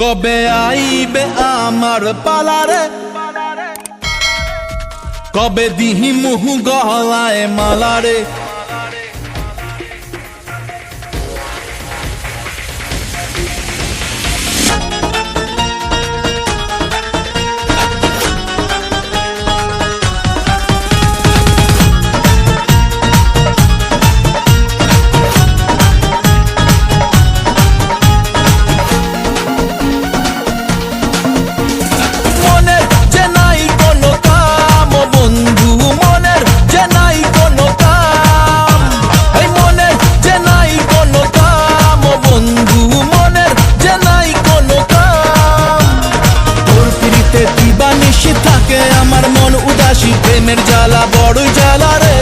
কবে আইবে আমার পালারে কবে দিহি মুহু গলায় মালারে উদাসী প্রেমের জ্বালা, বড়ই জ্বালা রে।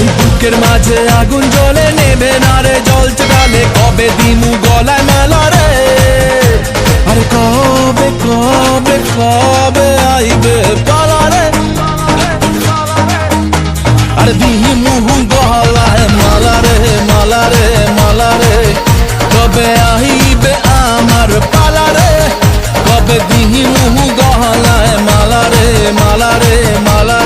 এই বুকের মাঝে আগুন জ্বলে নেবে না রে। জল চালে কবে দিমু গলায় মেলা রে। আরে কবে কবে কবে আইবে পালা রে। আরে দিমু গলায় মালা রে মালা রে মালা রে। কবে আইবে আমার পালা রে? কবে দিমু গলায় মালা রে মালা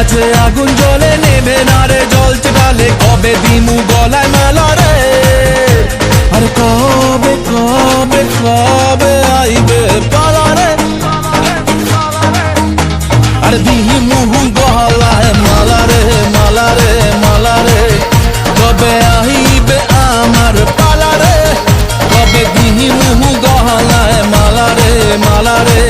আছে আগুন জলে নেবে না রে, জল চেপালে কবে দিমু গলায় মালা রে? আর কবে কবে কবে আইবে পালা রে? আরে দিমু গলায় মালা রে মালা রে মালা রে। কবে আইবে আমার পালা রে? কবে দিমু গলায় মালা রে মালা রে?